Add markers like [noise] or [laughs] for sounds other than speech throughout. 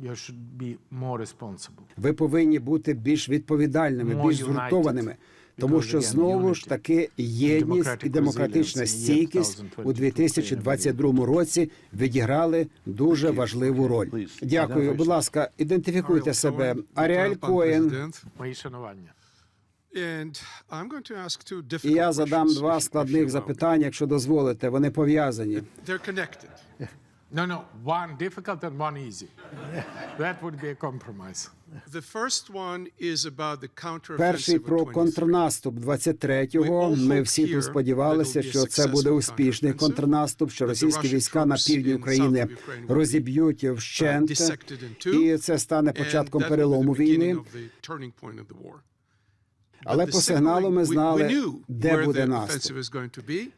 You should be more responsible. Ви повинні бути більш відповідальними, More більш згуртованими. Тому що знову ж таки єдність і демократична стійкість у 2022 2022 році відіграли дуже важливу роль. Дякую, будь ласка, ідентифікуйте себе. Аріель Коен. Мої шанування. І я задам два складних запитання, якщо дозволите. Вони пов'язані. No, no, one difficult and one easy. [laughs] That would be a compromise. The first one is about the counteroffensive Перший про контрнаступ 23-го. Ми всі тут сподівалися, що це буде успішний контрнаступ, що російські війська на півдні України розіб'ють вщент, і це стане початком перелому війни. Але по сигналу ми знали, де буде наступ.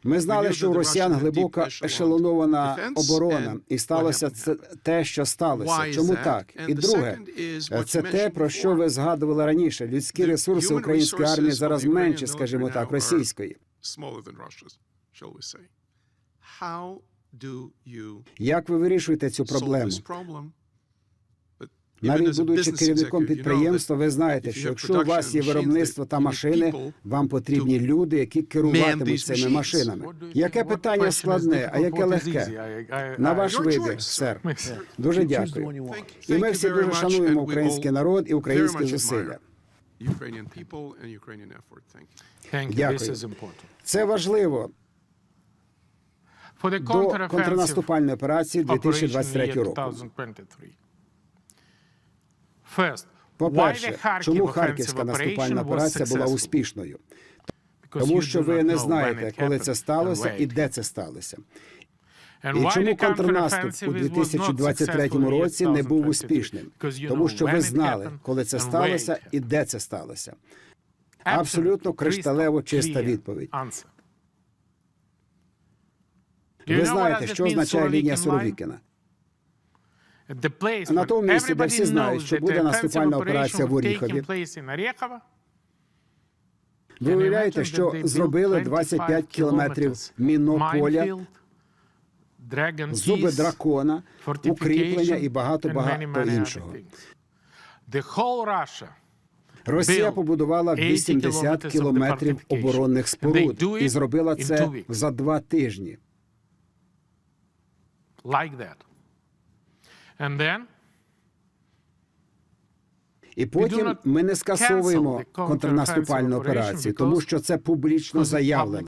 Ми знали, що у росіян глибока ешелонована оборона, і сталося це те, що сталося. Чому так? І друге, це те, про що ви згадували раніше. Людські ресурси української армії зараз менші, скажімо так, російської. Як ви вирішуєте цю проблему? Навіть будучи керівником підприємства, ви знаєте, що якщо у вас є виробництво та машини, вам потрібні люди, які керуватимуть цими машинами. Яке питання складне, а яке легке? На ваш вибір, сер. Дуже дякую. І ми всі дуже шануємо український народ і українські зусилля. Дякую. Це важливо до контрнаступальної операції operation 2023 year року. 2023. First, why По-перше, the Kharkiv чому Харківська наступальна операція була успішною? Тому що ви не знаєте, коли це сталося і де це сталося. І чому контрнаступ у is- was not 2023 successful in році не був 2023? успішним? Тому що ви знали, коли це сталося і де це сталося. Абсолютно кришталево чиста відповідь. Ви знаєте, що означає лінія? Суровікіна? На тому місці, де всі знають, що буде наступальна операція в Оріхові. Ви уявляєте, що зробили 25 25 кілометрів мінополя, зуби дракона, укріплення і багато-багато many іншого. Росія побудувала 80 80 kilometers of кілометрів оборонних споруд і зробила це за два тижні. like that. And then І потім ми не скасовуємо контрнаступальну операцію, тому що це публічно заявлено.